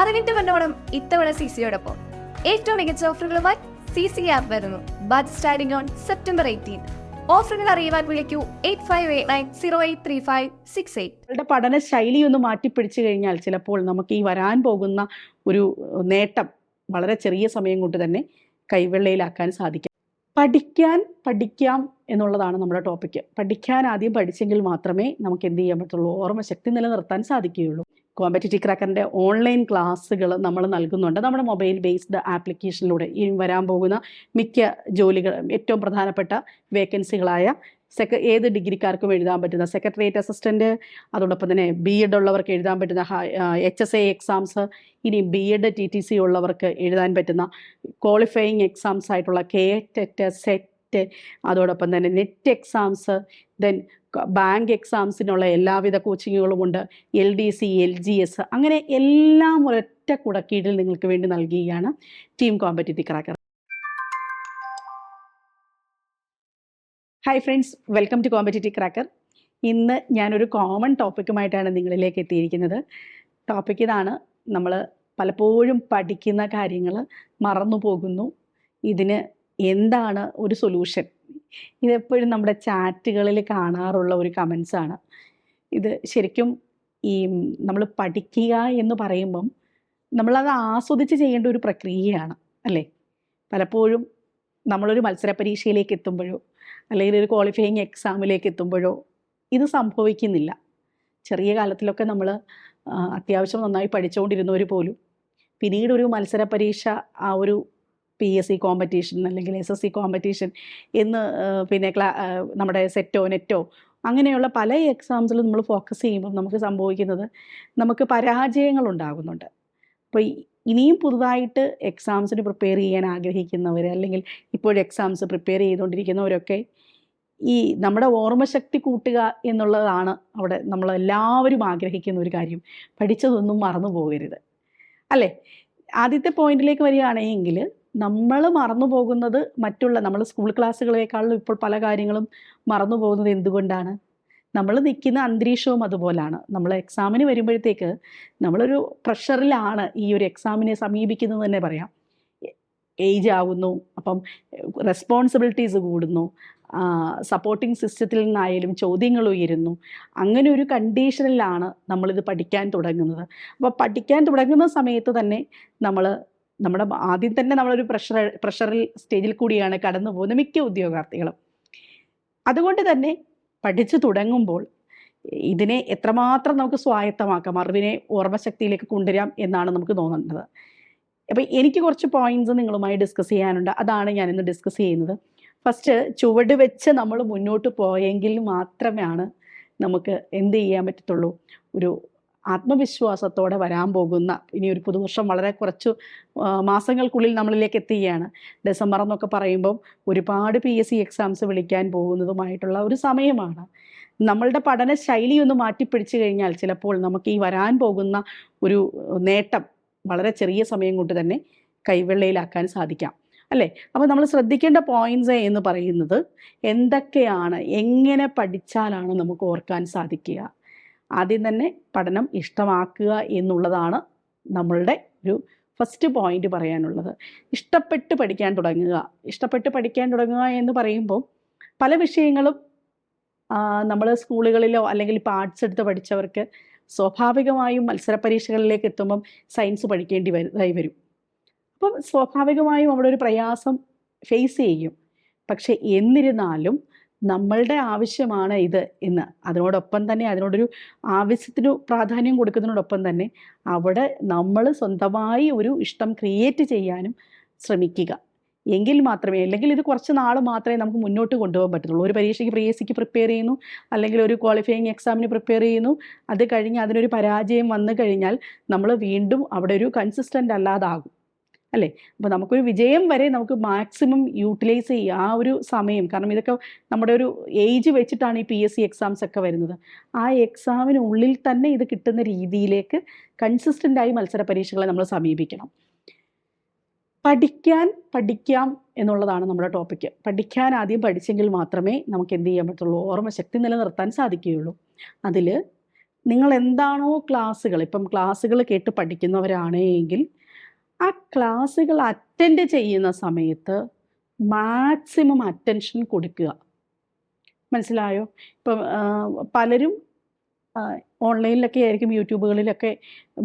അറിവിന്റെ പൊന്നോണം ഇത്തവണ സി സിയോടൊപ്പം ഏറ്റവും മികച്ച ഓഫറുകളുമായി സി സി ആപ്പ് വരുന്നു. Bud starting on September eighteen. ഓഫറുകൾ അറിയുവാൻ വിളിക്കൂ eight five eight nine zero eight three five six eight. നമ്മളുടെ പഠന ശൈലി ഒന്ന് മാറ്റിപ്പിടിച്ചു കഴിഞ്ഞാൽ ചിലപ്പോൾ നമുക്ക് ഈ വരാൻ പോകുന്ന ഒരു നേട്ടം വളരെ ചെറിയ സമയം കൊണ്ട് തന്നെ കൈവെള്ളയിലാക്കാൻ സാധിക്കും. പഠിക്കാൻ പഠിക്കാം എന്നുള്ളതാണ് നമ്മുടെ ടോപ്പിക് പഠിക്കാൻ ആദ്യം പഠിച്ചെങ്കിൽ മാത്രമേ നമുക്ക് എന്ത് ചെയ്യാൻ പറ്റുള്ളൂ? ഓർമ്മശക്തി നിലനിർത്താൻ സാധിക്കുകയുള്ളൂ. കോമ്പറ്റേറ്റീവ് ക്രാക്കറിന്റെ ഓൺലൈൻ ക്ലാസ്സുകൾ നമ്മൾ നൽകുന്നുണ്ട്. നമ്മുടെ മൊബൈൽ ബേസ്ഡ് ആപ്ലിക്കേഷനിലൂടെ ഇനി വരാൻ പോകുന്ന മിക്ക ജോലികൾ ഏറ്റവും പ്രധാനപ്പെട്ട വേക്കൻസികളായ സെക്ര ഏത് ഡിഗ്രിക്കാർക്കും എഴുതാൻ പറ്റുന്ന സെക്രട്ടേറിയറ്റ് അസിസ്റ്റന്റ് അതോടൊപ്പം തന്നെ ബി എഡ് ഉള്ളവർക്ക് എഴുതാൻ പറ്റുന്ന എച്ച് എസ് എ എക്സാംസ് ഇനി B Ed T T C ഉള്ളവർക്ക് എഴുതാൻ പറ്റുന്ന ക്വാളിഫയിങ് എക്സാംസ് ആയിട്ടുള്ള കെ ടെറ്റ് സെറ്റ് അതോടൊപ്പം തന്നെ നെറ്റ് എക്സാംസ് ദെൻ ബാങ്ക് എക്സാംസിനുള്ള എല്ലാവിധ കോച്ചിങ്ങുകളുമുണ്ട് L D C L G S അങ്ങനെ എല്ലാം ഒരൊറ്റ കുടക്കീടിൽ നിങ്ങൾക്ക് വേണ്ടി നൽകുകയാണ് team Competitive Cracker hi friends welcome to Competitive Cracker ഇന്ന് ഞാനൊരു കോമൺ ടോപ്പിക്കുമായിട്ടാണ് നിങ്ങളിലേക്ക് എത്തിയിരിക്കുന്നത്. ടോപ്പിക് ഇതാണ്. നമ്മൾ പലപ്പോഴും പഠിക്കുന്ന കാര്യങ്ങൾ മറന്നു പോകുന്നു ഇതിന് എന്താണ് ഒരു സൊല്യൂഷൻ ഇതെപ്പോഴും നമ്മുടെ ചാറ്റുകളിൽ കാണാറുള്ള ഒരു കമൻസ് ആണ്. ഇത് ശരിക്കും ഈ നമ്മൾ പഠിക്കുക എന്ന് പറയുമ്പം നമ്മളത് ആസ്വദിച്ച് ചെയ്യേണ്ട ഒരു പ്രക്രിയയാണ് അല്ലേ? പലപ്പോഴും നമ്മളൊരു മത്സര പരീക്ഷയിലേക്ക് എത്തുമ്പോഴോ അല്ലെങ്കിൽ ഒരു ക്വാളിഫയിങ് എക്സാമിലേക്ക് എത്തുമ്പോഴോ ഇത് സംഭവിക്കുന്നില്ല. ചെറിയ കാലത്തിലൊക്കെ നമ്മൾ അത്യാവശ്യം നന്നായി പഠിച്ചുകൊണ്ടിരുന്നവർ പോലും പിന്നീട് ഒരു മത്സര പരീക്ഷ ആ ഒരു പി എസ് സി കോമ്പറ്റീഷൻ അല്ലെങ്കിൽ എസ് എസ് സി കോമ്പറ്റീഷൻ എന്ന് പിന്നെ ക്ലാ നമ്മുടെ സെറ്റോ നെറ്റോ അങ്ങനെയുള്ള പല എക്സാംസിലും നമ്മൾ ഫോക്കസ് ചെയ്യുമ്പോൾ നമുക്ക് സംഭവിക്കുന്നത് നമുക്ക് പരാജയങ്ങൾ ഉണ്ടാകുന്നുണ്ട്. അപ്പോൾ ഇനിയും പുതുതായിട്ട് എക്സാംസിന് പ്രിപ്പയർ ചെയ്യാൻ ആഗ്രഹിക്കുന്നവർ അല്ലെങ്കിൽ ഇപ്പോഴും എക്സാംസ് പ്രിപ്പയർ ചെയ്തുകൊണ്ടിരിക്കുന്നവരൊക്കെ ഈ നമ്മുടെ ഓർമ്മശക്തി കൂട്ടുക എന്നുള്ളതാണ് അവിടെ നമ്മൾ എല്ലാവരും ആഗ്രഹിക്കുന്ന ഒരു കാര്യം. പഠിച്ചതൊന്നും മറന്നു പോകരുത് അല്ലേ? ആദ്യത്തെ പോയിന്റിലേക്ക് വരികയാണെങ്കിൽ നമ്മൾ മറന്നു പോകുന്നത് മറ്റുള്ള നമ്മൾ സ്കൂൾ ക്ലാസ്സുകളേക്കാളും ഇപ്പോൾ പല കാര്യങ്ങളും മറന്നു പോകുന്നത് എന്തുകൊണ്ടാണ്? നമ്മൾ നിൽക്കുന്ന അന്തരീക്ഷവും അതുപോലാണ്. നമ്മൾ എക്സാമിന് വരുമ്പോഴത്തേക്ക് നമ്മളൊരു പ്രഷറിലാണ് ഈ ഒരു എക്സാമിനെ സമീപിക്കുന്നത് തന്നെ പറയാം. ഏജ് ആവുന്നു അപ്പം റെസ്പോൺസിബിലിറ്റീസ് കൂടുന്നു സപ്പോർട്ടിംഗ് സിസ്റ്റത്തിൽ നിന്നായാലും ചോദ്യങ്ങൾ ഉയരുന്നു. അങ്ങനെ ഒരു കണ്ടീഷനിലാണ് നമ്മളിത് പഠിക്കാൻ തുടങ്ങുന്നത്. അപ്പോൾ പഠിക്കാൻ തുടങ്ങുന്ന സമയത്ത് തന്നെ നമ്മൾ നമ്മുടെ ആദ്യം തന്നെ നമ്മളൊരു പ്രഷർ പ്രഷറിൽ സ്റ്റേജിൽ കൂടിയാണ് കടന്നു പോകുന്നത് മിക്ക ഉദ്യോഗാർത്ഥികളും. അതുകൊണ്ട് തന്നെ പഠിച്ചു തുടങ്ങുമ്പോൾ ഇതിനെ എത്രമാത്രം നമുക്ക് സ്വായത്തമാക്കാം അറിവിനെ ഓർമ്മശക്തിയിലേക്ക് കൊണ്ടുവരാം എന്നാണ് നമുക്ക് തോന്നേണ്ടത് അപ്പം എനിക്ക് കുറച്ച് പോയിന്റ്സ് നിങ്ങളുമായി ഡിസ്കസ് ചെയ്യാനുണ്ട്. അതാണ് ഞാനിന്ന് ഡിസ്കസ് ചെയ്യുന്നത്. ഫസ്റ്റ് ചുവട് വെച്ച് നമ്മൾ മുന്നോട്ട് പോയെങ്കിൽ മാത്രമാണ് നമുക്ക് എന്ത് ചെയ്യാൻ പറ്റത്തുള്ളൂ? ഒരു ആത്മവിശ്വാസത്തോടെ വരാൻ പോകുന്ന ഇനി ഒരു പുതുവർഷം വളരെ കുറച്ച് മാസങ്ങൾക്കുള്ളിൽ നമ്മളിലേക്ക് എത്തുകയാണ്. ഡിസംബർ എന്നൊക്കെ പറയുമ്പം ഒരുപാട് പി എസ് സി എക്സാംസ് വിളിക്കാൻ പോകുന്നതുമായിട്ടുള്ള ഒരു സമയമാണ്. നമ്മളുടെ പഠന ശൈലി ഒന്ന് മാറ്റിപ്പിടിച്ചു കഴിഞ്ഞാൽ ചിലപ്പോൾ നമുക്ക് ഈ വരാൻ പോകുന്ന ഒരു നേട്ടം വളരെ ചെറിയ സമയം കൊണ്ട് തന്നെ കൈവെള്ളയിലാക്കാൻ സാധിക്കാം. അല്ലേ? അപ്പോൾ നമ്മൾ ശ്രദ്ധിക്കേണ്ട പോയിന്റ്സ് എന്ന് പറയുന്നത് എന്തൊക്കെയാണ്? എങ്ങനെ പഠിച്ചാലാണ് നമുക്ക് ഓർക്കാൻ സാധിക്കുക? ആദ്യം തന്നെ പഠനം ഇഷ്ടമാക്കുക എന്നുള്ളതാണ് നമ്മളുടെ ഒരു ഫസ്റ്റ് പോയിന്റ് പറയാനുള്ളത്. ഇഷ്ടപ്പെട്ട് പഠിക്കാൻ തുടങ്ങുക. ഇഷ്ടപ്പെട്ട് പഠിക്കാൻ തുടങ്ങുക എന്ന് പറയുമ്പോൾ പല വിഷയങ്ങളും നമ്മൾ സ്കൂളുകളിലോ അല്ലെങ്കിൽ ഇപ്പോൾ ആർട്സ് എടുത്ത് പഠിച്ചവർക്ക് സ്വാഭാവികമായും മത്സര പരീക്ഷകളിലേക്ക് എത്തുമ്പം സയൻസ് പഠിക്കേണ്ടി വരുന്നതായി വരും. അപ്പം സ്വാഭാവികമായും അവിടെ ഒരു പ്രയാസം ഫേസ് ചെയ്യും. പക്ഷെ എന്നിരുന്നാലും നമ്മളുടെ ആവശ്യമാണ് ഇത് എന്ന്. അതിനോടൊപ്പം തന്നെ അതിനോടൊരു ആവശ്യത്തിന് പ്രാധാന്യം കൊടുക്കുന്നതിനോടൊപ്പം തന്നെ അവിടെ നമ്മൾ സ്വന്തമായി ഒരു ഇഷ്ടം ക്രിയേറ്റ് ചെയ്യാനും ശ്രമിക്കുക. എങ്കിൽ മാത്രമേ അല്ലെങ്കിൽ ഇത് കുറച്ച് നാൾ മാത്രമേ നമുക്ക് മുന്നോട്ട് കൊണ്ടുപോകാൻ പറ്റുള്ളൂ ഒരു പരീക്ഷയ്ക്ക് പ്രി എസ് സിക്ക് പ്രിപ്പയർ ചെയ്യുന്നു അല്ലെങ്കിൽ ഒരു ക്വാളിഫയിങ് എക്സാമിന് പ്രിപ്പയർ ചെയ്യുന്നു അത് കഴിഞ്ഞ് അതിനൊരു പരാജയം വന്നു കഴിഞ്ഞാൽ നമ്മൾ വീണ്ടും അവിടെ ഒരു കൺസിസ്റ്റന്റ് അല്ലാതാകും. അല്ലേ? അപ്പോൾ നമുക്കൊരു വിജയം വരെ നമുക്ക് മാക്സിമം യൂട്ടിലൈസ് ചെയ്യുക ആ ഒരു സമയം. കാരണം ഇതൊക്കെ നമ്മുടെ ഒരു ഏജ് വെച്ചിട്ടാണ് ഈ പി എസ് സി എക്സാംസ് ഒക്കെ വരുന്നത്. ആ എക്സാമിനുള്ളിൽ തന്നെ ഇത് കിട്ടുന്ന രീതിയിലേക്ക് കൺസിസ്റ്റന്റായി മത്സര പരീക്ഷകളെ നമ്മൾ സമീപിക്കണം. പഠിക്കാൻ പഠിക്കാം എന്നുള്ളതാണ് നമ്മുടെ ടോപ്പിക്ക് പഠിക്കാൻ ആദ്യം പഠിച്ചെങ്കിൽ മാത്രമേ നമുക്ക് എന്ത് ചെയ്യാൻ പറ്റുള്ളൂ? ഓർമ്മശക്തി നിലനിർത്താൻ സാധിക്കുകയുള്ളൂ. അതിൽ നിങ്ങൾ എന്താണോ ക്ലാസ്സുകൾ ഇപ്പം ക്ലാസ്സുകൾ കേട്ട് പഠിക്കുന്നവരാണെങ്കിൽ ആ ക്ലാസ്സുകൾ അറ്റൻഡ് ചെയ്യുന്ന സമയത്ത് മാക്സിമം അറ്റൻഷൻ കൊടുക്കുക. മനസ്സിലായോ? ഇപ്പം പലരും ഓൺലൈനിലൊക്കെ ആയിരിക്കും യൂട്യൂബുകളിലൊക്കെ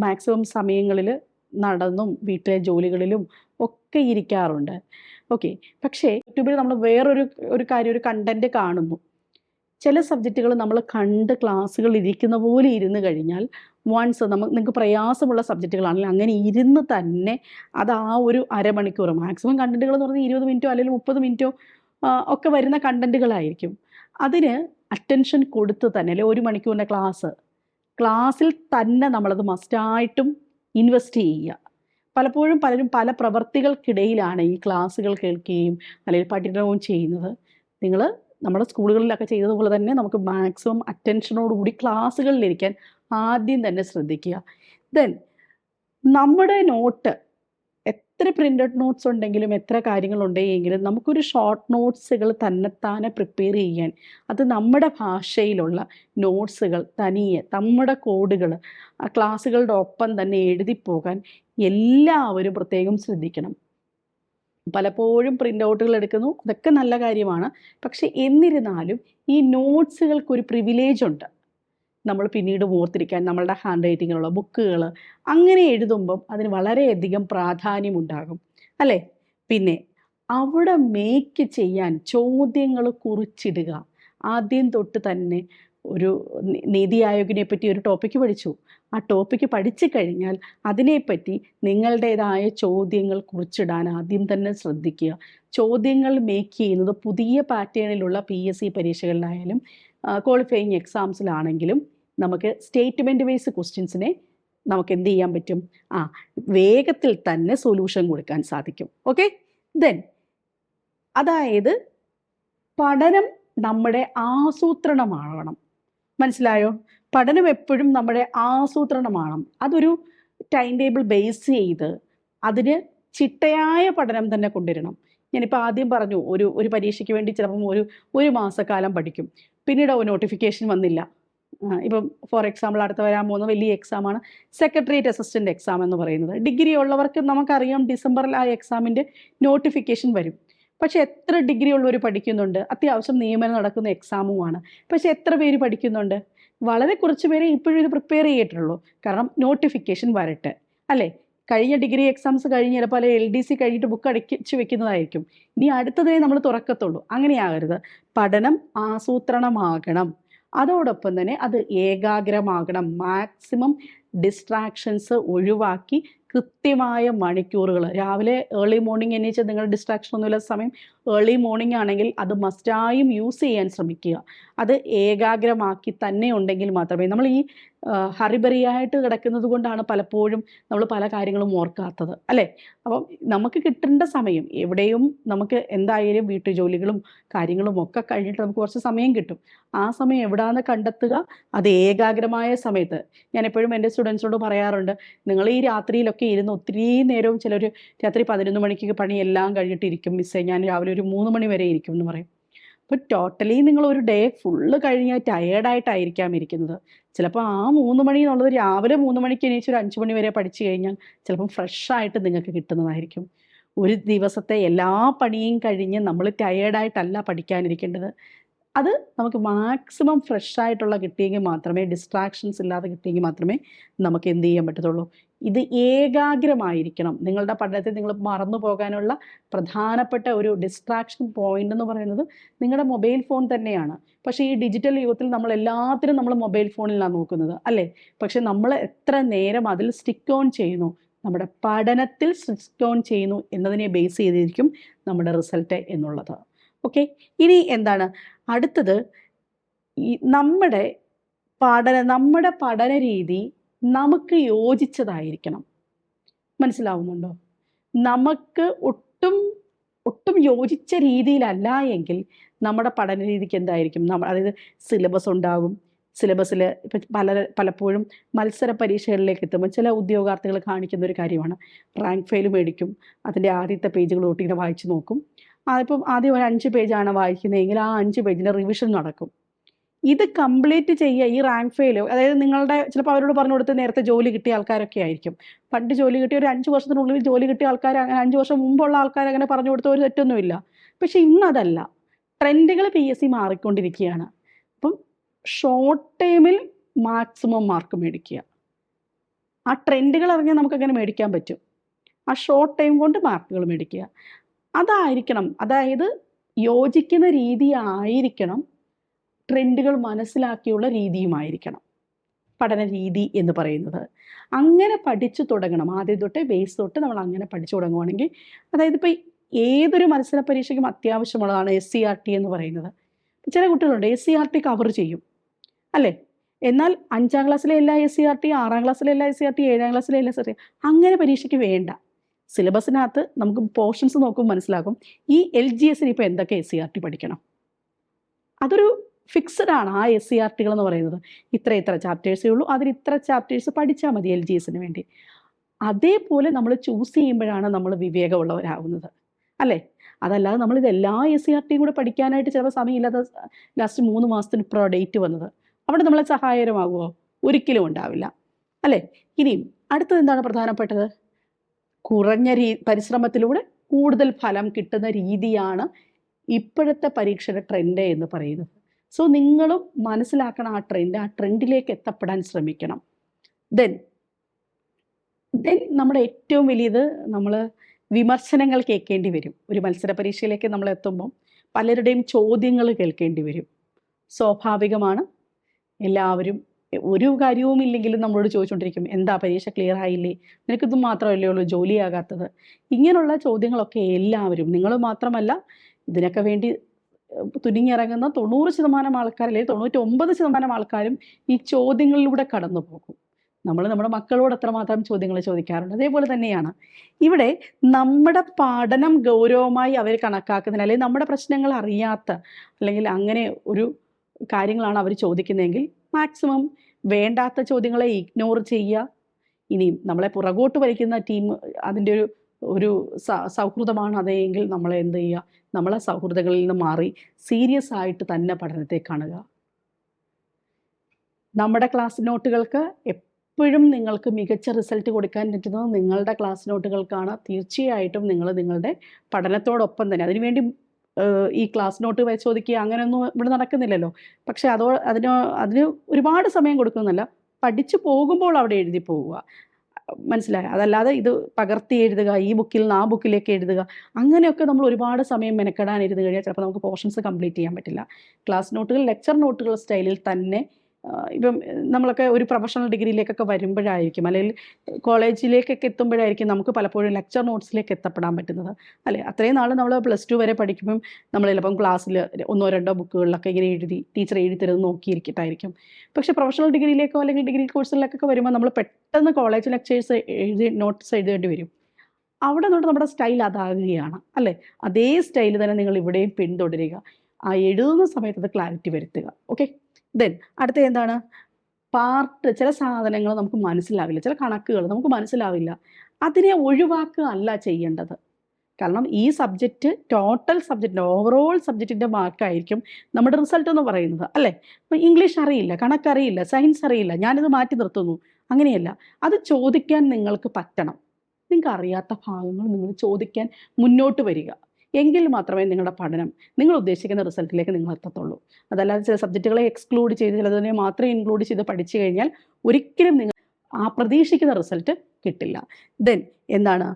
മാക്സിമം സമയങ്ങളിൽ നടന്നും വീട്ടിലെ ജോലികളിലും ഒക്കെ ഇരിക്കാറുണ്ട്. ഓക്കെ പക്ഷേ യൂട്യൂബിൽ നമ്മൾ വേറൊരു ഒരു കാര്യം ഒരു കണ്ടന്റ് കാണുന്നു. ചില സബ്ജക്റ്റുകൾ നമ്മൾ കണ്ട് ക്ലാസ്സുകൾ ഇരിക്കുന്ന പോലെ ഇരുന്ന് കഴിഞ്ഞാൽ വൺസ് നമുക്ക് നിങ്ങൾക്ക് പ്രയാസമുള്ള സബ്ജക്റ്റുകളാണെങ്കിൽ അങ്ങനെ ഇരുന്ന് തന്നെ അത് ആ ഒരു അരമണിക്കൂർ മാക്സിമം കണ്ടന്റുകൾ എന്ന് പറഞ്ഞാൽ ഇരുപത് മിനിറ്റോ അല്ലെങ്കിൽ മുപ്പത് മിനിറ്റോ ഒക്കെ വരുന്ന കണ്ടന്റുകളായിരിക്കും അതിന് അറ്റൻഷൻ കൊടുത്ത് തന്നെ അല്ലെങ്കിൽ ഒരു മണിക്കൂറിന്റെ ക്ലാസ് ക്ലാസ്സിൽ തന്നെ നമ്മളത് മസ്റ്റായിട്ടും ഇൻവെസ്റ്റ് ചെയ്യുക. പലപ്പോഴും പലരും പല പ്രവർത്തികൾക്കിടയിലാണ് ഈ ക്ലാസ്സുകൾ കേൾക്കുകയും അല്ലെങ്കിൽ പഠനവും ചെയ്യുന്നത്. നിങ്ങൾ നമ്മുടെ സ്കൂളുകളിലൊക്കെ ചെയ്തതുപോലെ തന്നെ നമുക്ക് മാക്സിമം അറ്റൻഷനോടുകൂടി ക്ലാസ്സുകളിലിരിക്കാൻ ആദ്യം തന്നെ ശ്രദ്ധിക്കുക. ദെൻ നമ്മുടെ നോട്ട് എത്ര പ്രിന്റഡ് നോട്ട്സ് ഉണ്ടെങ്കിലും എത്ര കാര്യങ്ങളുണ്ടെങ്കിലും നമുക്കൊരു ഷോർട്ട് നോട്ട്സുകൾ തന്നെത്താനെ പ്രിപ്പയർ ചെയ്യാൻ അത് നമ്മുടെ ഭാഷയിലുള്ള നോട്ട്സുകൾ തനിയെ നമ്മുടെ കോഡുകൾ ക്ലാസ്സുകളുടെ ഒപ്പം തന്നെ എഴുതി പോകാൻ എല്ലാവരും പ്രത്യേകം ശ്രദ്ധിക്കണം. പലപ്പോഴും പ്രിന്റ് ഔട്ടുകൾ എടുക്കുന്നു. അതൊക്കെ നല്ല കാര്യമാണ്. പക്ഷെ എന്നിരുന്നാലും ഈ നോട്ട്സുകൾക്കൊരു പ്രിവിലേജ് ഉണ്ട്. നമ്മൾ പിന്നീട് ഓർത്തിരിക്കാൻ നമ്മളുടെ ഹാൻഡ് റൈറ്റിങ്ങിലുള്ള ബുക്കുകൾ അങ്ങനെ എഴുതുമ്പം അതിന് വളരെയധികം പ്രാധാന്യമുണ്ടാകും. അല്ലേ? പിന്നെ അവിടെ മേക്ക് ചെയ്യാൻ ചോദ്യങ്ങൾ കുറിച്ചിടുക. ആദ്യം തൊട്ട് തന്നെ ഒരു നീതി ആയോഗിനെ പറ്റി ഒരു ടോപ്പിക്ക് പഠിച്ചു. ആ ടോപ്പിക്ക് പഠിച്ചു കഴിഞ്ഞാൽ അതിനെപ്പറ്റി നിങ്ങളുടേതായ ചോദ്യങ്ങൾ കുറിച്ചിടാൻ ആദ്യം തന്നെ ശ്രദ്ധിക്കുക. ചോദ്യങ്ങൾ മേക്ക് ചെയ്യുന്നത് പുതിയ പാറ്റേണിലുള്ള പി എസ് സി പരീക്ഷകളിലായാലും ക്വാളിഫയിങ് എക്സാംസിലാണെങ്കിലും നമുക്ക് സ്റ്റേറ്റ്മെന്റ് വൈസ് ക്വസ്റ്റ്യൻസിനെ നമുക്ക് എന്ത് ചെയ്യാൻ പറ്റും? ആ വേഗത്തിൽ തന്നെ സൊല്യൂഷൻ കൊടുക്കാൻ സാധിക്കും. ഓക്കെ ദെൻ അതായത് പഠനം നമ്മുടെ ആസൂത്രണമാകണം മനസ്സിലായോ? പഠനം എപ്പോഴും നമ്മുടെ ആസൂത്രണമാണ്. അതൊരു ടൈം ടേബിൾ ബേസ് ചെയ്ത് അതിന് ചിട്ടയായ പഠനം തന്നെ കൊണ്ടുവരണം. ഞാനിപ്പോൾ ആദ്യം പറഞ്ഞു ഒരു ഒരു പരീക്ഷയ്ക്ക് വേണ്ടി ചിലപ്പം ഒരു ഒരു മാസക്കാലം പഠിക്കും. പിന്നീട് നോട്ടിഫിക്കേഷൻ വന്നില്ല. ഇപ്പം ഫോർ എക്സാമ്പിൾ അടുത്ത വരാൻ പോകുന്ന വലിയ എക്സാമാണ് സെക്രട്ടേറിയറ്റ് അസിസ്റ്റന്റ് എക്സാം എന്ന് പറയുന്നത്. ഡിഗ്രി ഉള്ളവർക്ക് നമുക്കറിയാം ഡിസംബറിൽ ആ എക്സാമിന്റെ നോട്ടിഫിക്കേഷൻ വരും. പക്ഷെ എത്ര ഡിഗ്രി ഉള്ളവർ പഠിക്കുന്നുണ്ട്? അത്യാവശ്യം നിയമനം നടക്കുന്ന എക്സാമുമാണ് പക്ഷെ എത്ര പേര് പഠിക്കുന്നുണ്ട്? വളരെ കുറച്ച് പേരെ ഇപ്പോഴും ഇത് പ്രിപ്പയർ ചെയ്തിട്ടുള്ളൂ. കാരണം നോട്ടിഫിക്കേഷൻ വരട്ടെ. അല്ലേ? കഴിഞ്ഞ ഡിഗ്രി എക്സാംസ് കഴിഞ്ഞ് ചിലപ്പോൾ എൽ ഡി സി കഴിഞ്ഞിട്ട് ബുക്ക് അടിച്ച് വെക്കുന്നതായിരിക്കും. ഇനി അടുത്തതേ നമ്മൾ തുറക്കത്തുള്ളൂ. അങ്ങനെയാകരുത്. പഠനം ആസൂത്രണമാകണം. അതോടൊപ്പം തന്നെ അത് ഏകാഗ്രമാകണം. മാക്സിമം ഡിസ്ട്രാക്ഷൻസ് ഒഴിവാക്കി കൃത്യമായ മണിക്കൂറുകൾ. രാവിലെ ഏർലി മോർണിംഗ് എണീച്ച് നിങ്ങൾ ഡിസ്ട്രാക്ഷൻ ഒന്നുമില്ല സമയം ഏർലി മോർണിംഗ് ആണെങ്കിൽ അത് മസ്റ്റായും യൂസ് ചെയ്യാൻ ശ്രമിക്കുക. അത് ഏകാഗ്രമാക്കി തന്നെ ഉണ്ടെങ്കിൽ മാത്രമേ നമ്മൾ ഈ ഹറിബറിയായിട്ട് കിടക്കുന്നത് കൊണ്ടാണ് പലപ്പോഴും നമ്മൾ പല കാര്യങ്ങളും ഓർക്കാത്തത് അല്ലേ? അപ്പം നമുക്ക് കിട്ടേണ്ട സമയം എവിടെയും നമുക്ക് എന്തായാലും വീട്ടുജോലികളും കാര്യങ്ങളും ഒക്കെ കഴിഞ്ഞിട്ട് നമുക്ക് കുറച്ച് സമയം കിട്ടും. ആ സമയം എവിടാന്ന് കണ്ടെത്തുക? അത് ഏകാഗ്രമായ സമയത്ത്. ഞാൻ എപ്പോഴും എന്റെ സ്റ്റുഡൻസിനോട് പറയാറുണ്ട് നിങ്ങൾ ഈ രാത്രിയിലൊക്കെ ഇരുന്ന് ഒത്തിരി നേരവും ചിലർ രാത്രി പതിനൊന്ന് മണിക്ക് പണിയെല്ലാം കഴിഞ്ഞിട്ടിരിക്കും മിസ്സേ ഞാൻ രാവിലെ ഒരു മൂന്ന് മണി വരെ ഇരിക്കും എന്ന് പറയും. അപ്പോൾ ടോട്ടലി നിങ്ങൾ ഒരു ഡേ ഫുള്ള് കഴിഞ്ഞാൽ ടയേർഡായിട്ടായിരിക്കാം ഇരിക്കുന്നത്. ചിലപ്പോൾ ആ മൂന്ന് മണി എന്നുള്ളത് രാവിലെ മൂന്ന് മണിക്ക് എണീച്ച് ഒരു അഞ്ച് മണി വരെ പഠിച്ചു കഴിഞ്ഞാൽ ചിലപ്പം ഫ്രഷായിട്ട് നിങ്ങൾക്ക് കിട്ടുന്നതായിരിക്കും. ഒരു ദിവസത്തെ എല്ലാ പണിയും കഴിഞ്ഞ് നമ്മൾ ടയേർഡായിട്ടല്ല പഠിക്കാനിരിക്കേണ്ടത്. അത് നമുക്ക് മാക്സിമം ഫ്രഷ് ആയിട്ടുള്ള കിട്ടിയെങ്കിൽ മാത്രമേ ഡിസ്ട്രാക്ഷൻസ് ഇല്ലാതെ കിട്ടിയെങ്കിൽ മാത്രമേ നമുക്ക് എന്ത് ചെയ്യാൻ പറ്റത്തുള്ളൂ. ഇത് ഏകാഗ്രമായിരിക്കണം. നിങ്ങളുടെ പഠനത്തിൽ നിങ്ങൾ മറന്നു പോകാനുള്ള പ്രധാനപ്പെട്ട ഒരു ഡിസ്ട്രാക്ഷൻ പോയിന്റ് എന്ന് പറയുന്നത് നിങ്ങളുടെ മൊബൈൽ ഫോൺ തന്നെയാണ്. പക്ഷേ ഈ ഡിജിറ്റൽ യുഗത്തിൽ നമ്മൾ എല്ലാത്തിനും നമ്മൾ മൊബൈൽ ഫോണിലാണ് നോക്കുന്നത് അല്ലേ? പക്ഷെ നമ്മൾ എത്ര നേരം അതിൽ സ്റ്റിക്ക് ഓൺ ചെയ്യുന്നു? നമ്മുടെ പഠനത്തിൽ സ്റ്റിക്ക് ഓൺ ചെയ്യുന്നു എന്നതിനെ ബേസ് ചെയ്തിരിക്കും നമ്മുടെ റിസൾട്ട് എന്നുള്ളത്. ഓക്കെ ഇനി എന്താണ്? അടുത്തത് നമ്മുടെ പഠന നമ്മുടെ പഠന രീതി നമുക്ക് യോജിച്ചതായിരിക്കണം. മനസ്സിലാവുന്നുണ്ടോ? നമുക്ക് ഒട്ടും ഒട്ടും യോജിച്ച രീതിയിലല്ല എങ്കിൽ നമ്മുടെ പഠന രീതിക്ക് എന്തായിരിക്കും? നമ്മ അതായത് സിലബസ് ഉണ്ടാകും. സിലബസിൽ ഇപ്പം പല പലപ്പോഴും മത്സര പരീക്ഷകളിലേക്ക് എത്തുമ്പോൾ ചില ഉദ്യോഗാർത്ഥികൾ കാണിക്കുന്ന ഒരു കാര്യമാണ്. റാങ്ക് ഫെയിൽ മേടിക്കും. അതിന്റെ ആദ്യത്തെ പേജുകൾ ഒട്ടിങ്ങനെ വായിച്ചു നോക്കും. അതിപ്പം ആദ്യം ഒരു അഞ്ച് പേജാണ് വായിക്കുന്നതെങ്കിൽ ആ അഞ്ച് പേജിന്റെ റിവിഷൻ നടക്കും. ഇത് കംപ്ലീറ്റ് ചെയ്യുക ഈ റാങ്ക് ഫെയിൽ അതായത് നിങ്ങളുടെ ചിലപ്പോൾ അവരോട് പറഞ്ഞു കൊടുത്ത് നേരത്തെ ജോലി കിട്ടിയ ആൾക്കാരൊക്കെ ആയിരിക്കും. പണ്ട് ജോലി കിട്ടിയ ഒരു അഞ്ച് വർഷത്തിനുള്ളിൽ ജോലി കിട്ടിയ ആൾക്കാർ അങ്ങനെ അഞ്ച് വർഷം മുമ്പുള്ള ആൾക്കാർ അങ്ങനെ പറഞ്ഞു കൊടുത്ത ഒരു തെറ്റൊന്നുമില്ല. പക്ഷെ ഇന്നതല്ല. ട്രെൻഡുകൾ പി എസ് സി മാറിക്കൊണ്ടിരിക്കുകയാണ്. അപ്പം ഷോർട്ട് ടൈമിൽ മാക്സിമം മാർക്ക് മേടിക്കുക. ആ ട്രെൻഡുകൾ അറിഞ്ഞാൽ നമുക്കങ്ങനെ മേടിക്കാൻ പറ്റും. ആ ഷോർട്ട് ടൈം കൊണ്ട് മാർക്കുകൾ മേടിക്കുക. അതായിരിക്കണം. അതായത് യോജിക്കുന്ന രീതി ആയിരിക്കണം ട്രെൻഡുകൾ മനസ്സിലാക്കിയുള്ള രീതിയുമായിരിക്കണം. പഠന രീതി എന്ന് പറയുന്നത്. അങ്ങനെ പഠിച്ചു തുടങ്ങണം. ആദ്യം തൊട്ട് ബേസ് തൊട്ട് നമ്മൾ അങ്ങനെ പഠിച്ചു തുടങ്ങുവാണെങ്കിൽ അതായത് ഇപ്പോൾ ഏതൊരു മത്സര പരീക്ഷയ്ക്കും അത്യാവശ്യമുള്ളതാണ് എസ് സി ആർ ടി എന്ന് പറയുന്നത്. ചില കുട്ടികളുണ്ട് S C R T cover ചെയ്യും. അല്ലേ? എന്നാൽ അഞ്ചാം ക്ലാസ്സിലെ എല്ലാ എസ് സി ആർ ടി ആറാം ക്ലാസ്സിലെ എല്ലാ എസ് സി ആർ ടി ഏഴാം ക്ലാസ്സിലെ എല്ലാ എസ് ആർ ടി അങ്ങനെ പരീക്ഷയ്ക്ക് വേണ്ട. സിലബസിനകത്ത് നമുക്ക് പോർഷൻസ് നോക്കുമ്പോൾ മനസ്സിലാക്കും ഈ എൽ ജി എസിന് ഇപ്പോൾ എന്തൊക്കെ എസ് സി ആർ ടി പഠിക്കണം? അതൊരു ഫിക്സഡ് ആണ് ആ എസ് സി ആർ ടികൾ എന്ന് പറയുന്നത്. ഇത്ര ഇത്ര ചാപ്റ്റേഴ്സേ ഉള്ളൂ. അതിൽ ഇത്ര ചാപ്റ്റേഴ്സ് പഠിച്ചാൽ മതി എൽ ജി എസിന് വേണ്ടി. അതേപോലെ നമ്മൾ ചൂസ് ചെയ്യുമ്പോഴാണ് നമ്മൾ വിവേകമുള്ളവരാകുന്നത്. അല്ലേ? അതല്ലാതെ നമ്മൾ ഇത് എല്ലാ എസ് സി ആർ ടിയും കൂടെ പഠിക്കാനായിട്ട് ചിലപ്പോൾ സമയമില്ലാത്ത ലാസ്റ്റ് മൂന്ന് മാസത്തിന് ഇപ്പുറം ഡേറ്റ് വന്നത്. അവിടെ നമ്മളെ സഹായകരമാകുമോ? ഒരിക്കലും ഉണ്ടാവില്ല. അല്ലേ? ഇനിയും അടുത്തത് എന്താണ് പ്രധാനപ്പെട്ടത്? കുറഞ്ഞ രീ പരിശ്രമത്തിലൂടെ കൂടുതൽ ഫലം കിട്ടുന്ന രീതിയാണ് ഇപ്പോഴത്തെ പരീക്ഷയുടെ ട്രെൻഡ് എന്ന് പറയുന്നത്. സോ നിങ്ങളും മനസ്സിലാക്കണം ആ ട്രെൻഡ് ആ ട്രെൻഡിലേക്ക് എത്തപ്പെടാൻ ശ്രമിക്കണം. ദെൻ ദെൻ നമ്മുടെ ഏറ്റവും വലിയത് നമ്മൾ വിമർശനങ്ങൾ കേൾക്കേണ്ടി വരും. ഒരു മത്സര പരീക്ഷയിലേക്ക് നമ്മൾ എത്തുമ്പം പലരുടെയും ചോദ്യങ്ങൾ കേൾക്കേണ്ടി വരും. സ്വാഭാവികമാണ്. എല്ലാവരും ഒരു കാര്യവും ഇല്ലെങ്കിലും നമ്മളോട് ചോദിച്ചുകൊണ്ടിരിക്കും എന്താ പരീക്ഷ ക്ലിയർ ആയില്ലേ? നിനക്കിത് മാത്രമല്ലേ ഉള്ളൂ ജോലിയാകാത്തത്? ഇങ്ങനെയുള്ള ചോദ്യങ്ങളൊക്കെ എല്ലാവരും നിങ്ങൾ മാത്രമല്ല ഇതിനൊക്കെ വേണ്ടി തുനിങ്ങിറങ്ങുന്ന തൊണ്ണൂറ് ശതമാനം ആൾക്കാർ അല്ലെങ്കിൽ തൊണ്ണൂറ്റി ഒമ്പത് ശതമാനം ആൾക്കാരും ഈ ചോദ്യങ്ങളിലൂടെ കടന്നു പോകും നമ്മൾ നമ്മുടെ മക്കളോട് അത്രമാത്രം ചോദ്യങ്ങൾ ചോദിക്കാറുണ്ട്? അതേപോലെ തന്നെയാണ്. ഇവിടെ നമ്മുടെ പഠനം ഗൗരവമായി അവർ കണക്കാക്കുന്നതിന് അല്ലെങ്കിൽ നമ്മുടെ പ്രശ്നങ്ങൾ അറിയാത്ത അല്ലെങ്കിൽ അങ്ങനെ ഒരു കാര്യങ്ങളാണ് അവർ ചോദിക്കുന്നതെങ്കിൽ മാക്സിമം വേണ്ടാത്ത ചോദ്യങ്ങളെ ഇഗ്നോർ ചെയ്യുക. ഇനിയും നമ്മളെ പുറകോട്ട് വലിക്കുന്ന ടീം അതിന്റെ ഒരു ഒരു സൗഹൃദമാണ് അതെങ്കിൽ നമ്മൾ എന്ത് ചെയ്യുക? നമ്മളെ സൗഹൃദങ്ങളിൽ നിന്ന് മാറി സീരിയസ് ആയിട്ട് തന്നെ പഠനത്തെ കാണുക. നമ്മുടെ ക്ലാസ് നോട്ടുകൾക്ക് എപ്പോഴും നിങ്ങൾക്ക് മികച്ച റിസൾട്ട് കൊടുക്കാൻ പറ്റുന്നത് നിങ്ങളുടെ ക്ലാസ് നോട്ടുകൾക്കാണ് തീർച്ചയായിട്ടും നിങ്ങൾ നിങ്ങളുടെ പഠനത്തോടൊപ്പം തന്നെ. അതിനുവേണ്ടി ഈ ക്ലാസ് നോട്ട് പരിശോധിക്കുക അങ്ങനെയൊന്നും ഇവിടെ നടക്കുന്നില്ലല്ലോ. പക്ഷെ അതോ അതിന് അതിന് ഒരുപാട് സമയം കൊടുക്കുന്നില്ല. പഠിച്ചു പോകുമ്പോൾ അവിടെ എഴുതി പോവുക. മനസ്സിലായോ? അതല്ലാതെ ഇത് പകർത്തി എഴുതുക ഈ ബുക്കിൽ നിന്ന് ആ ബുക്കിലേക്ക് എഴുതുക അങ്ങനെയൊക്കെ നമ്മൾ ഒരുപാട് സമയം മെനക്കെടാൻ ഇരുന്ന് കഴിഞ്ഞാൽ ചിലപ്പോൾ നമുക്ക് പോർഷൻസ് കംപ്ലീറ്റ് ചെയ്യാൻ പറ്റില്ല. ക്ലാസ് നോട്ടുകൾ ലെക്ചർ നോട്ടുകൾ സ്റ്റൈലിൽ തന്നെ ഇപ്പം നമ്മളൊക്കെ ഒരു പ്രൊഫഷണൽ ഡിഗ്രിയിലേക്കൊക്കെ വരുമ്പോഴായിരിക്കും. അല്ലെങ്കിൽ കോളേജിലേക്കൊക്കെ എത്തുമ്പോഴായിരിക്കും നമുക്ക് പലപ്പോഴും ലെക്ചർ നോട്ട്സിലേക്ക് എത്തപ്പെടാൻ പറ്റുന്നത്. അല്ലേ? അത്രയും നാൾ നമ്മൾ പ്ലസ് ടു വരെ പഠിക്കുമ്പം നമ്മൾ ചിലപ്പം ക്ലാസ്സിൽ ഒന്നോ രണ്ടോ ബുക്കുകളിലൊക്കെ ഇങ്ങനെ എഴുതി ടീച്ചർ എഴുതി തരുന്നത് നോക്കിയിരിക്കട്ടായിരിക്കും പക്ഷേ പ്രൊഫഷണൽ ഡിഗ്രിയിലേക്കോ അല്ലെങ്കിൽ ഡിഗ്രി കോഴ്സുകളിലേക്കൊക്കെ വരുമ്പോൾ നമ്മൾ പെട്ടെന്ന് കോളേജ് ലെക്ചേഴ്സ് എഴുതി നോട്ട്സ് എഴുതേണ്ടി വരും. അവിടെ തൊട്ട് നമ്മുടെ സ്റ്റൈൽ അതാകുകയാണ്. അല്ലേ? അതേ സ്റ്റൈൽ തന്നെ നിങ്ങൾ ഇവിടെയും പിന്തുടരുക. ആ എഴുതുന്ന സമയത്ത് അത് ക്ലാരിറ്റി വരുത്തുക. ഓക്കെ ദെൻ അടുത്ത എന്താണ്? പാർട്ട് ചില സാധനങ്ങൾ നമുക്ക് മനസ്സിലാവില്ല ചില കണക്കുകൾ നമുക്ക് മനസ്സിലാവില്ല. അതിനെ ഒഴിവാക്കുക അല്ല ചെയ്യേണ്ടത്. കാരണം ഈ സബ്ജക്റ്റ് ടോട്ടൽ സബ്ജക്റ്റിന്റെ ഓവറോൾ സബ്ജക്റ്റിന്റെ മാർക്കായിരിക്കും നമ്മുടെ റിസൾട്ട് എന്ന് പറയുന്നത് അല്ലേ? ഇപ്പം ഇംഗ്ലീഷ് അറിയില്ല കണക്കറിയില്ല സയൻസ് അറിയില്ല ഞാനിത് മാറ്റി നിർത്തുന്നു. അങ്ങനെയല്ല അത് ചോദിക്കാൻ നിങ്ങൾക്ക് പറ്റണം. നിങ്ങൾക്ക് അറിയാത്ത ഭാഗങ്ങൾ നിങ്ങൾ ചോദിക്കാൻ മുന്നോട്ട് വരിക. എങ്കിൽ മാത്രമേ നിങ്ങളുടെ പഠനം നിങ്ങൾ ഉദ്ദേശിക്കുന്ന റിസൾട്ടിലേക്ക് നിങ്ങൾ എത്തത്തുള്ളൂ. അതല്ലാതെ ചില സബ്ജക്റ്റുകളെ എക്സ്ക്ലൂഡ് ചെയ്ത് ചിലതിനെ മാത്രം ഇൻക്ലൂഡ് ചെയ്ത് പഠിച്ചു കഴിഞ്ഞാൽ ഒരിക്കലും നിങ്ങൾ ആ പ്രതീക്ഷിക്കുന്ന റിസൾട്ട് കിട്ടില്ല. ദെൻ എന്താണ്?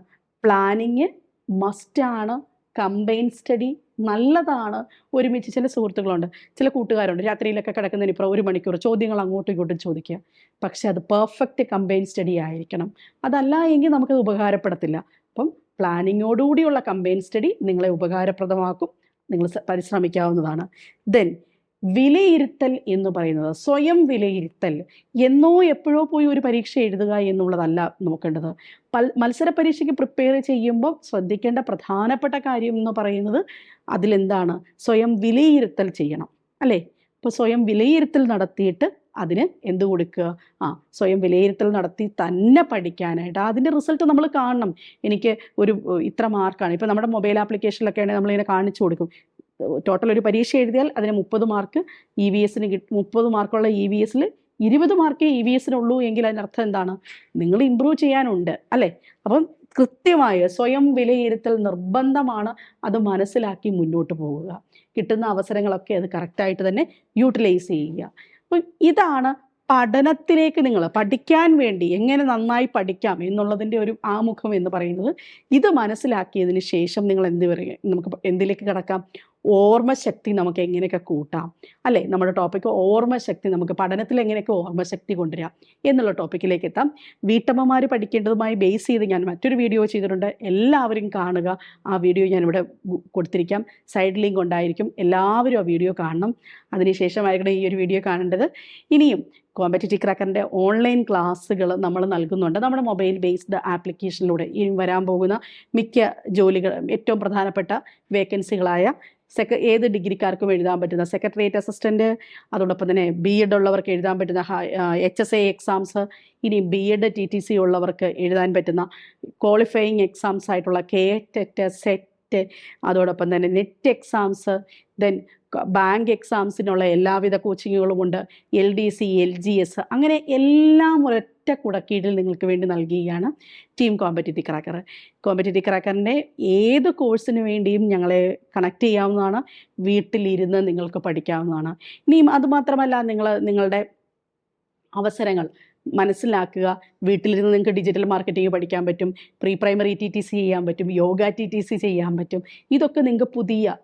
പ്ലാനിങ് മസ്റ്റാണ് കമ്പൈൻ സ്റ്റഡി നല്ലതാണ്. ഒരുമിച്ച് ചില സുഹൃത്തുക്കളുണ്ട് ചില കൂട്ടുകാരുണ്ട് രാത്രിയിലൊക്കെ കിടക്കുന്നതിന് ഇപ്പുറം ഒരു മണിക്കൂർ ചോദ്യങ്ങൾ അങ്ങോട്ടും ഇങ്ങോട്ടും ചോദിക്കുക. പക്ഷേ അത് പെർഫെക്റ്റ് കമ്പൈൻ സ്റ്റഡി ആയിരിക്കണം. അതല്ല എങ്കിൽ നമുക്കത് ഉപകാരപ്പെടത്തില്ല. പ്ലാനിങ്ങോടുകൂടിയുള്ള കമ്പൈൻ സ്റ്റഡി നിങ്ങളെ ഉപകാരപ്രദമാക്കും. നിങ്ങൾ പരിശ്രമിക്കാവുന്നതാണ്. ദെൻ വിലയിരുത്തൽ എന്ന് പറയുന്നത് സ്വയം വിലയിരുത്തൽ. എന്നോ എപ്പോഴോ പോയി ഒരു പരീക്ഷ എഴുതുക എന്നുള്ളതല്ല നോക്കേണ്ടത്. മത്സര പരീക്ഷയ്ക്ക് പ്രിപ്പയർ ചെയ്യുമ്പോൾ ശ്രദ്ധിക്കേണ്ട പ്രധാനപ്പെട്ട കാര്യം എന്ന് പറയുന്നത് അതിലെന്താണ്? സ്വയം വിലയിരുത്തൽ ചെയ്യണം. അല്ലേ? ഇപ്പോൾ സ്വയം വിലയിരുത്തൽ നടത്തിയിട്ട് അതിന് എന്ത് കൊടുക്കുക? ആ സ്വയം വിലയിരുത്തൽ നടത്തി തന്നെ പഠിക്കാനായിട്ട്. അതിന്റെ റിസൾട്ട് നമ്മൾ കാണണം. എനിക്ക് ഒരു ഇത്ര മാർക്കാണ്. ഇപ്പോൾ നമ്മുടെ മൊബൈൽ ആപ്ലിക്കേഷനിലൊക്കെ ആണെങ്കിൽ നമ്മളിങ്ങനെ കാണിച്ചു കൊടുക്കും. ടോട്ടൽ ഒരു പരീക്ഷ എഴുതിയാൽ അതിന് മുപ്പത് മാർക്ക് ഇ വി എസിന് കിട്ടും മുപ്പത് മാർക്കുള്ള ഇ വി എസിൽ ഇരുപത് മാർക്കേ ഇ വി എസിനുള്ളൂ എങ്കിൽ അതിനർത്ഥം എന്താണ്? നിങ്ങൾ ഇമ്പ്രൂവ് ചെയ്യാനുണ്ട് അല്ലേ? അപ്പം കൃത്യമായ സ്വയം വിലയിരുത്തൽ നിർബന്ധമാണ്. അത് മനസ്സിലാക്കി മുന്നോട്ട് പോവുക. കിട്ടുന്ന അവസരങ്ങളൊക്കെ അത് കറക്റ്റായിട്ട് തന്നെ യൂട്ടിലൈസ് ചെയ്യുക. അപ്പം ഇതാണ് പഠനത്തിലേക്ക് നിങ്ങൾ പഠിക്കാൻ വേണ്ടി എങ്ങനെ നന്നായി പഠിക്കാം എന്നുള്ളതിന്റെ ഒരു ആമുഖം എന്ന് പറയുന്നത് ഇത് മനസ്സിലാക്കിയതിന് ശേഷം നിങ്ങൾ എന്ത് പറയുക നമുക്ക് എന്തിലേക്ക് കിടക്കാം? ഓർമ്മശക്തി നമുക്ക് എങ്ങനെയൊക്കെ കൂട്ടാം? അല്ലേ? നമ്മുടെ ടോപ്പിക്ക് ഓർമ്മശക്തി നമുക്ക് പഠനത്തിൽ എങ്ങനെയൊക്കെ ഓർമ്മശക്തി കൊണ്ടുവരാം എന്നുള്ള ടോപ്പിക്കിലേക്ക് എത്താം. വീട്ടമ്മമാർ പഠിക്കേണ്ടതുമായി ബേസ് ചെയ്ത് ഞാൻ മറ്റൊരു വീഡിയോ ചെയ്തിട്ടുണ്ട്. എല്ലാവരും കാണുക. ആ വീഡിയോ ഞാൻ ഇവിടെ കൊടുത്തിരിക്കാം. സൈഡ് ലിങ്ക് ഉണ്ടായിരിക്കും. എല്ലാവരും ആ വീഡിയോ കാണണം. അതിനുശേഷമായിരിക്കണം ഈ ഒരു വീഡിയോ കാണേണ്ടത്. ഇനിയും കോമ്പറ്റേറ്റീവ് ക്രാക്കറിന്റെ ഓൺലൈൻ ക്ലാസ്സുകൾ നമ്മൾ നൽകുന്നുണ്ട്. നമ്മുടെ മൊബൈൽ ബേസ്ഡ് ആപ്ലിക്കേഷനിലൂടെ ഇനി വരാൻ പോകുന്ന മിക്ക ജോലികൾ ഏറ്റവും പ്രധാനപ്പെട്ട വേക്കൻസികളായ സെക്ര ഏത് ഡിഗ്രിക്കാർക്കും എഴുതാൻ പറ്റുന്ന സെക്രട്ടേറിയറ്റ് അസിസ്റ്റന്റ് അതോടൊപ്പം തന്നെ ബി എഡ് ഉള്ളവർക്ക് എഴുതാൻ പറ്റുന്ന എച്ച് എസ് എ എക്സാംസ് ഇനി B Ed T T C ഉള്ളവർക്ക് എഴുതാൻ പറ്റുന്ന ക്വാളിഫയിങ് എക്സാംസ് ആയിട്ടുള്ള കെ ടെറ്റ് സെറ്റ് അതോടൊപ്പം തന്നെ നെറ്റ് എക്സാംസ് ദെൻ ബാങ്ക് എക്സാംസിനുള്ള എല്ലാവിധ കോച്ചിങ്ങുകളും ഉണ്ട്. L D C L G S അങ്ങനെ എല്ലാം ഒരൊറ്റ കുടക്കീഴിൽ നിങ്ങൾക്ക് വേണ്ടി നൽകുകയാണ് ടീം കോമ്പറ്റേറ്റീവ് ക്രാക്കർ കോമ്പറ്റേറ്റീവ് ക്രാക്കറിന്റെ ഏത് കോഴ്സിന് വേണ്ടിയും ഞങ്ങളെ കണക്ട് ചെയ്യാവുന്നതാണ്. വീട്ടിലിരുന്ന് നിങ്ങൾക്ക് പഠിക്കാവുന്നതാണ്. ഇനിയും അതുമാത്രമല്ല നിങ്ങൾ നിങ്ങളുടെ അവസരങ്ങൾ മനസ്സിലാക്കുക. വീട്ടിലിരുന്ന് നിങ്ങൾക്ക് ഡിജിറ്റൽ മാർക്കറ്റിംഗ് പഠിക്കാൻ പറ്റും. Pre primary T T C ചെയ്യാൻ പറ്റും. യോഗ ടി ടി സി ചെയ്യാൻ പറ്റും. ഇതൊക്കെ നിങ്ങൾക്ക് പുതിയ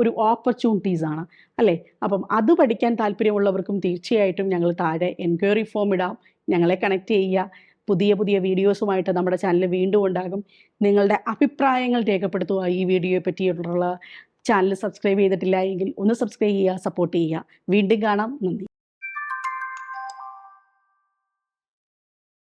ഒരു ഓപ്പർച്യൂണിറ്റീസ് ആണ്. അല്ലേ? അപ്പം അത് പഠിക്കാൻ താല്പര്യമുള്ളവർക്കും തീർച്ചയായിട്ടും ഞങ്ങൾ താഴെ എൻക്വയറി ഫോം ഇടാം. ഞങ്ങളെ കണക്ട് ചെയ്യുക. പുതിയ പുതിയ വീഡിയോസുമായിട്ട് നമ്മുടെ ചാനൽ വീണ്ടും ഉണ്ടാകും. നിങ്ങളുടെ അഭിപ്രായങ്ങൾ രേഖപ്പെടുത്തുക. ഈ വീഡിയോയെ പറ്റിയിട്ടുള്ള ചാനൽ സബ്സ്ക്രൈബ് ചെയ്തിട്ടില്ല എങ്കിൽ ഒന്ന് സബ്സ്ക്രൈബ് ചെയ്യുക സപ്പോർട്ട് ചെയ്യുക. വീണ്ടും കാണാം. നന്ദി.